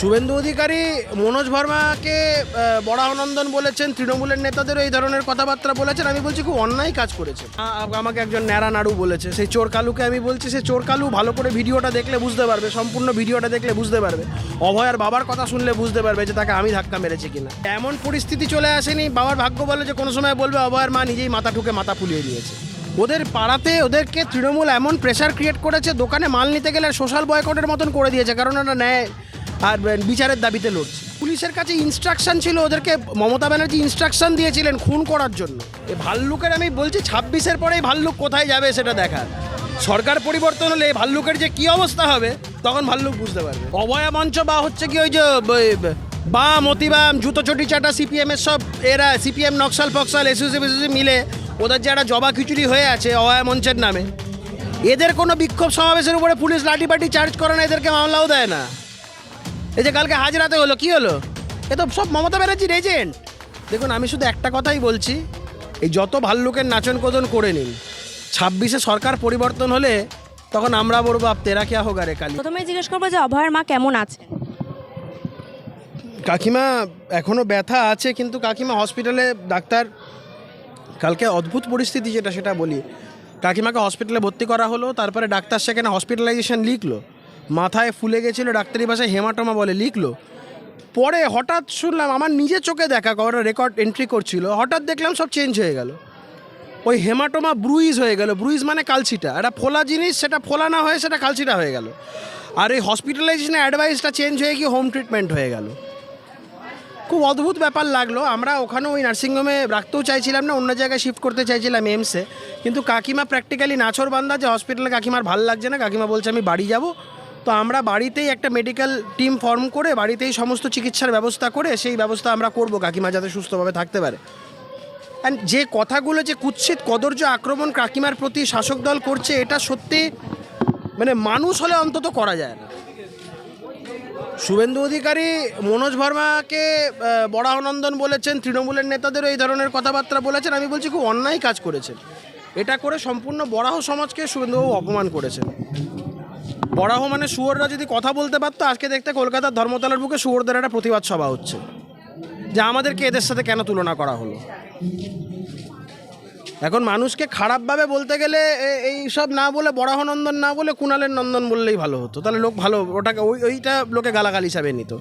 শুভেন্দু অধিকারী মনোজ ভার্মাকে আহ, বরাহনন্দন বলেছেন তৃণমূলের নেতাদেরও এই ধরনের কথাবার্তা বলেছেন। আমি বলছি খুব অন্যায় কাজ করেছে আমাকে একজন ন্যাড়া নাড়ু বলেছে। সেই চোর কালুকে আমি বলছি সে চোর কালু ভালো করে ভিডিওটা দেখলে বুঝতে পারবে সম্পূর্ণ ভিডিওটা দেখলে বুঝতে পারবে। অভয়ার বাবার কথা শুনলে বুঝতে পারবে যে তাকে আমি ধাক্কা মেরেছি কিনা। এমন পরিস্থিতি চলে আসেনি বাবার ভাগ্য বলে যে কোনো সময় বলবে অভয়ার মা নিজেই মাথা ঠুকে মাথা ফুলিয়ে দিয়েছে। ওদের পাড়াতে ওদেরকে তৃণমূল এমন প্রেশার ক্রিয়েট করেছে দোকানে মাল নিতে গেলে সোশ্যাল বয়কটের মতন করে দিয়েছে কারণ ওরা নেয় আর বিচারের দাবিতে লড়ছে। পুলিশের কাছে ইনস্ট্রাকশন ছিল, ওদেরকে মমতা ব্যানার্জি ইনস্ট্রাকশন দিয়েছিলেন খুন করার জন্য। এই ভাল্লুকের আমি বলছি, ছাব্বিশের পরেই ভাল্লুক কোথায় যাবে সেটা দেখার। সরকার পরিবর্তন হলে ভাল্লুকের যে কি অবস্থা হবে, তখন ভাল্লুক বুঝতে পারবে। অভয়া মঞ্চ বা হচ্ছে কি ওই যে বাম, অতিবাম, জুতো চটি চাটা, সিপিএম এর সব এরা, সিপিএম, নকশাল, ফকশাল ফেসিউসি মিলে ওদের যে একটা জবা খিচুড়ি হয়ে আছে অভয়া মঞ্চের নামে। এদের কোনো বিক্ষোভ সমাবেশের উপরে পুলিশ লাঠি পাটি চার্জ করে না, এদেরকে মামলাও দেয় না। এই যে কালকে হাজরাতে হলো কি হলো? এ তো সব মমতা ব্যানার্জির এজেন্ট দেখুন আমি শুধু একটা কথাই বলছি এই যত ভাল্লুকের নাচন কোদন করে নিন ছাব্বিশে সরকার পরিবর্তন হলে তখন আমরা বলব আপ তেরা কেয়া হোগা রে কালি? প্রথমে জিজ্ঞেস করব যে অভয়ের মা কেমন আছে? কাকিমা এখনও ব্যথা আছে কিন্তু কাকিমা হসপিটালে ডাক্তার কালকে অদ্ভুত পরিস্থিতি যেটা সেটা বলি। কাকিমাকে হসপিটালে ভর্তি করা হলো তারপরে ডাক্তার সেখানে হসপিটালাইজেশন লিখলো। মাথায় ফুলে গেছিল, ডাক্তারি ভাষায় হেমাটোমা বলে লিখলো। পরে হঠাৎ শুনলাম আমার নিজের চোখে দেখা ওরা রেকর্ড এন্ট্রি করছিল, হঠাৎ দেখলাম সব চেঞ্জ হয়ে গেল। ওই হেমাটোমা ব্রুইজ হয়ে গেল ব্রুইজ মানে কালছিটা, একটা ফোলা জিনিস, সেটা ফোলা না হয়ে সেটা কালছিটা হয়ে গেল। আর এই হসপিটালাইজেশনের অ্যাডভাইসটা চেঞ্জ হয়ে গিয়ে হোম ট্রিটমেন্ট হয়ে গেল। খুব অদ্ভুত ব্যাপার লাগল, আমরা ওখানে ওই নার্সিংহোমে রাখতেও চাইছিলাম না, অন্য জায়গায় শিফট করতে চাইছিলাম এমসে কিন্তু কাকিমা প্র্যাকটিক্যালি নাছর বান্দা যে হসপিটালে কাকিমার ভালো লাগছে না, কাকিমা বলছে আমি বাড়ি যাব। তো আমরা বাড়িতেই একটা মেডিকেল টিম ফর্ম করে বাড়িতেই সমস্ত চিকিৎসার ব্যবস্থা করে সেই ব্যবস্থা আমরা করব, কাকিমা যাতে সুস্থভাবে থাকতে পারে। অ্যান্ড যে কথাগুলো যে কুৎসিত কদর্য আক্রমণ কাকিমার প্রতি শাসক দল করছে, এটা সত্যি মানে মানুষ হলে অন্তত করা যায় না। শুভেন্দু অধিকারী মনোজ ভার্মাকে বরাহনন্দন বলেছেন, তৃণমূলের নেতাদেরও এই ধরনের কথাবার্তা বলেছেন। আমি বলছি খুব অন্যায় কাজ করেছেন। এটা করে সম্পূর্ণ বরাহ সমাজকে শুভেন্দুবাবু অপমান করেছেন। বরাহ মানে শুয়োররা যদি কথা বলতে পারতো, আজকে দেখতে কলকাতার ধর্মতলার বুকে শুয়োরদের একটা প্রতিবাদ সভা হচ্ছে, যে আমাদেরকে এদের সাথে কেন তুলনা করা হলো? এখন মানুষকে খারাপভাবে বলতে গেলে এই সব না বলে বরাহনন্দন না বলে কুণালের নন্দন বললেই ভালো হতো। তাহলে লোক ভালো, ওটাকে ওই, ওইটা লোকে গালাগাল হিসাবে নিত।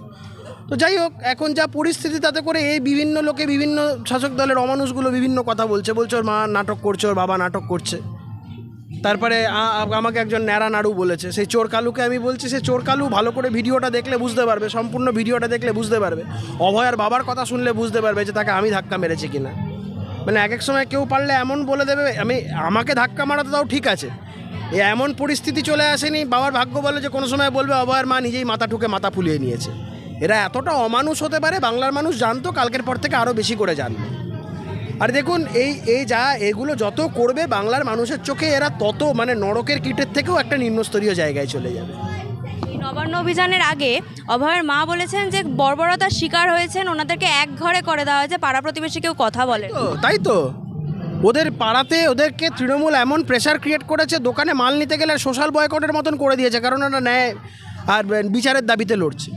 তো যাই হোক, এখন যা পরিস্থিতি, তাতে করে এই বিভিন্ন লোকে, বিভিন্ন শাসক দলের অমানুষগুলো বিভিন্ন কথা বলছে বলছে ওর মা নাটক করছে, ওর বাবা নাটক করছে। তারপরে আমাকে একজন ন্যাড়া নাড়ু বলেছে, সেই চোর কালুকে আমি বলছি, সে চোর কালু ভালো করে ভিডিওটা দেখলে বুঝতে পারবে, সম্পূর্ণ ভিডিওটা দেখলে বুঝতে পারবে। অভয়ার বাবার কথা শুনলে বুঝতে পারবে যে তাকে আমি ধাক্কা মেরেছি কিনা। মানে এক এক সময় কেউ পারলে এমন বলে দেবে, আমি, আমাকে ধাক্কা মারাতে তাও ঠিক আছে। এ এমন পরিস্থিতি চলে আসেনি, বাবার ভাগ্য বলে যে কোনো সময় বলবে, অভয়ার মা নিজেই মাথা ঠুকে মাথা ফুলিয়ে নিয়েছে। এরা এতটা অমানুষ হতে পারে, বাংলার মানুষ জানতো, কালকের পর থেকে আরও বেশি করে জানবে। আর দেখুন এই এই যা এগুলো যত করবে বাংলার মানুষের চোখে এরা তত মানে নরকের কীটের থেকেও একটা নিম্নস্তরীয় জায়গায় চলে যাবে। এই নবান্ন অভিযানের আগে অভয়ের মা বলেছেন যে বর্বরতার শিকার হয়েছেন ওনাদেরকে এক ঘরে করে দেওয়া হয়েছে পাড়া প্রতিবেশী কেউ কথা বলে তাই তো ওদের পাড়াতে ওদেরকে তৃণমূল এমন প্রেশার ক্রিয়েট করেছে দোকানে মাল নিতে গেলে সোশ্যাল বয়কটের মতন করে দিয়েছে কারণ ওরা ন্যায় আর বিচারের দাবিতে লড়ছে।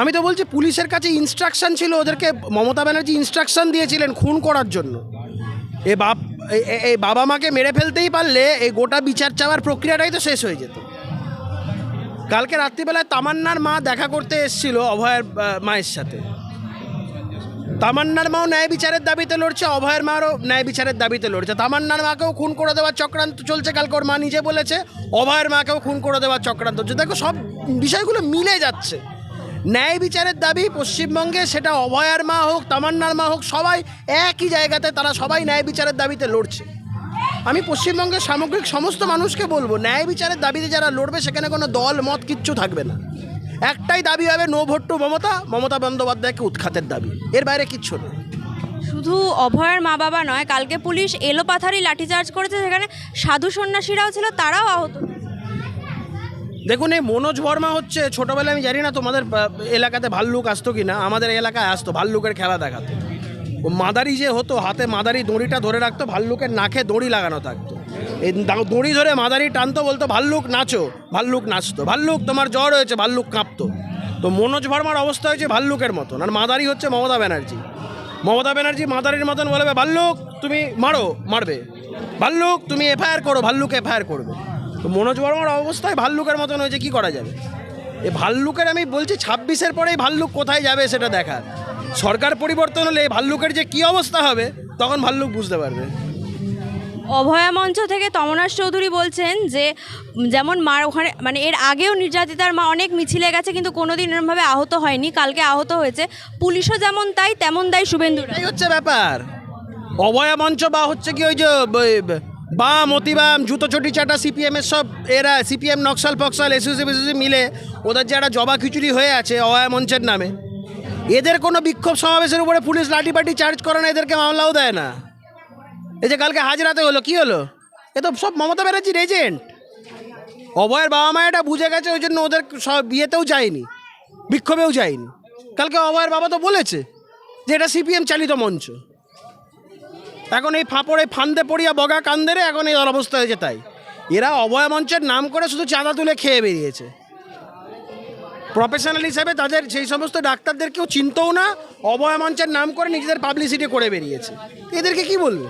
আমি তো বলছি পুলিশের কাছে ইনস্ট্রাকশন ছিল, ওদেরকে মমতা ব্যানার্জি ইনস্ট্রাকশন দিয়েছিলেন খুন করার জন্য। এ বাপ এই বাবা মাকে মেরে ফেলতেই পারলে এই গোটা বিচার চাওয়ার প্রক্রিয়াটাই তো শেষ হয়ে যেত। কালকে রাত্রিবেলায় তামান্নার মা দেখা করতে এসেছিল অভয়ের মায়ের সাথে। তামান্নার মাও ন্যায় বিচারের দাবিতে লড়ছে, অভয়ের মারও ন্যায় বিচারের দাবিতে লড়ছে। তামান্নার মাকেও খুন করে দেওয়ার চক্রান্ত চলছে, কালকে ওর মা নিজে বলেছে, অভয়ের মাকেও খুন করে দেওয়ার চক্রান্ত দেখো সব বিষয়গুলো মিলে যাচ্ছে। ন্যায় বিচারের দাবি পশ্চিমবঙ্গে, সেটা অভয়ার মা হোক, তামান্নার মা হোক, সবাই একই জায়গাতে তারা সবাই ন্যায় বিচারের দাবিতে লড়ছে। আমি পশ্চিমবঙ্গের সামগ্রিক সমস্ত মানুষকে বলব, ন্যায় বিচারের দাবিতে যারা লড়বে, সেখানে কোনো দল, মত কিচ্ছু থাকবে না। একটাই দাবি হবে no vote to Mamata Mamata বন্দ্যোপাধ্যায়কে উৎখাতের দাবি। এর বাইরে কিচ্ছু নেই শুধু অভয়ের মা বাবা নয়, কালকে পুলিশ এলো পাথারি লাঠিচার্জ করেছে, সেখানে সাধু সন্ন্যাসীরাও ছিল, তারাও আহত। দেখুন, এই মনোজ বর্মা হচ্ছে, ছোটোবেলায় আমি জানি না তোমাদের এলাকাতে ভাল্লুক আসতো কি না আমাদের এলাকায় আসতো, ভাল্লুকের খেলা দেখাতো। ও মাদারি যে হতো, হাতে মাদারি দড়িটা ধরে রাখতো, ভাল্লুকের নাকে দড়ি লাগানো থাকতো। এই দড়ি ধরে মাদারি টানতো বলতো, ভাল্লুক, নাচো, ভাল্লুক নাচতো, ভাল্লুক, তোমার জ্বর হয়েছে, ভাল্লুক কাঁপতো। তো মনোজ ভার্মার অবস্থা হয়েছে ভাল্লুকের মতন, আর মাদারি হচ্ছে মমতা ব্যানার্জি। মমতা ব্যানার্জি মাদারির মতন বলবে, ভাল্লুক, তুমি মারো, মারবে। ভাল্লুক, তুমি এফআইআর করো, ভাল্লুক এফআইআর করবে। তো মনোজ ভার্মার অবস্থায় ভাল্লুকের মতন হয়েছে কি করা যাবে? এই ভাল্লুকের আমি বলছি ছাব্বিশের পরেই ভাল্লুক কোথায় যাবে সেটা দেখার। সরকার পরিবর্তন হলে এই ভাল্লুকের যে কি অবস্থা হবে তখন ভাল্লুক বুঝতে পারবে। অভয়া মঞ্চ থেকে তমনাশ চৌধুরী বলছেন যে যেমন মার ওখানে মানে এর আগেও নির্যাতিতার মা অনেক মিছিলে গেছে কিন্তু কোনোদিন এরমভাবে আহত হয়নি কালকে আহত হয়েছে। পুলিশও যেমন তাই তেমন দায় শুভেন্দু এই হচ্ছে ব্যাপার। অভয়া মঞ্চ বা হচ্ছে কি ওই যে বাম, অতিবাম, জুতো চটি চাটা সিপিএমের সব এরা, সিপিএম, নকশাল, ফকশাল এসইউসি ফেসিউসি মিলে ওদের যে একটা জবা খিচুড়ি হয়ে আছে অভয়া মঞ্চের নামে। এদের কোনো বিক্ষোভ সমাবেশের উপরে পুলিশ লাঠি লাঠিপাটি চার্জ করে না, এদেরকে মামলাও দেয় না। এই যে কালকে হাজরাতে হলো, কি হলো? এ তো সব মমতা ব্যানার্জির এজেন্ট অভয়ের বাবা মা এটা বুঝে গেছে, ওই জন্য ওদের সব বিয়েতেও যায়নি, বিক্ষোভেও যায়নি। কালকে অভয়ের বাবা তো বলেছে যে এটা সিপিএম চালিত মঞ্চ। এখন এই ফাঁপড়ে ফান্দে পড়িয়া বগা কান্দেরে এখন এই অবস্থা হয়েছে তাই। এরা অভয় মঞ্চের নাম করে শুধু চাঁদা তুলে খেয়ে বেরিয়েছে। প্রফেশনাল হিসাবে তাদের সেই সমস্ত ডাক্তারদের কেউ চিনতেও না অভয় মঞ্চের নাম করে নিজেদের পাবলিসিটি করে বেরিয়েছে। এদেরকে কি বলবে?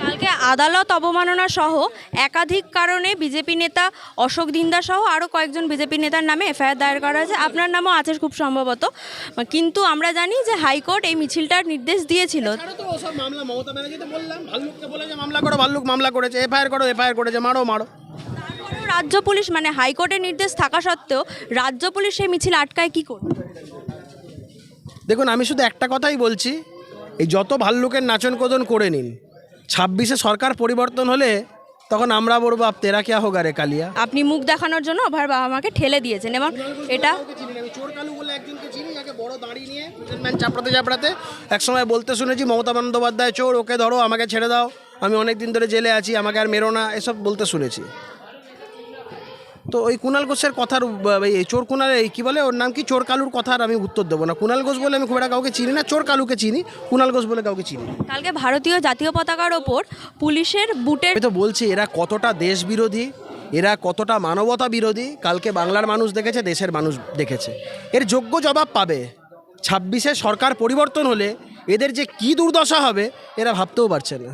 কালকে আদালত অবমাননা সহ একাধিক কারণে বিজেপি নেতা অশোক দিন্দা সহ আরও কয়েকজন বিজেপি নেতার নামে এফআইআর দায়ের করা হয়েছে। আপনার নামও আছে খুব সম্ভবত। কিন্তু আমরা জানি যে হাইকোর্ট এই মিছিলটার নির্দেশ দিয়েছিল। মামলা মমতা ব্যানার্জি তো বললাম ভাল্লুককে বলে যে মামলা করো ভাল্লুক মামলা করেছে এফআইআর করো এফআইআর করেছে মারো মারো। রাজ্য পুলিশ মানে হাইকোর্টের নির্দেশ থাকা সত্ত্বেও রাজ্য পুলিশ সেই মিছিল আটকায় কি করবে? দেখুন আমি শুধু একটা কথাই বলছি এই যত ভাল্লুকের নাচন কোদন করে নিন ছাব্বিশে সরকার পরিবর্তন হলে তখন আমরা বলব আপ তেরা কে হোগা রে কালিয়া? আপনি মুখ দেখানোর জন্য আমার বাবা মাকে ঠেলে দিয়েছেন এবং এটা চোর কালু বলে একজনকে চিনি যাকে বড় দাঁড়িয়ে নিয়ে ম্যান চাপড়াতে চাপড়াতে। একসময় বলতে শুনেছি মমতা বন্দ্যোপাধ্যায় চোর ওকে ধরো আমাকে ছেড়ে দাও। আমি অনেক দিন ধরে জেলে আছি আমাকে আর মেরো না। এসব বলতে শুনেছি। তো ওই কুণাল ঘোষের কথার এই চোর কুণাল এই কী বলে ওর নাম কি? চোর কালুর কথার আমি উত্তর দেবো না। কুণাল ঘোষ বলে আমি খুব একটা কাউকে চিনি না চোর কালুকে চিনি কুণাল ঘোষ বলে কাউকে চিনি কালকে ভারতীয় জাতীয় পতাকার ওপর পুলিশের বুটের তো বলছি এরা কতটা দেশ বিরোধী এরা কতটা মানবতা বিরোধী কালকে বাংলার মানুষ দেখেছে দেশের মানুষ দেখেছে। এর যোগ্য জবাব পাবে। ছাব্বিশে সরকার পরিবর্তন হলে এদের যে কি দুর্দশা হবে এরা ভাবতেও পারছে না।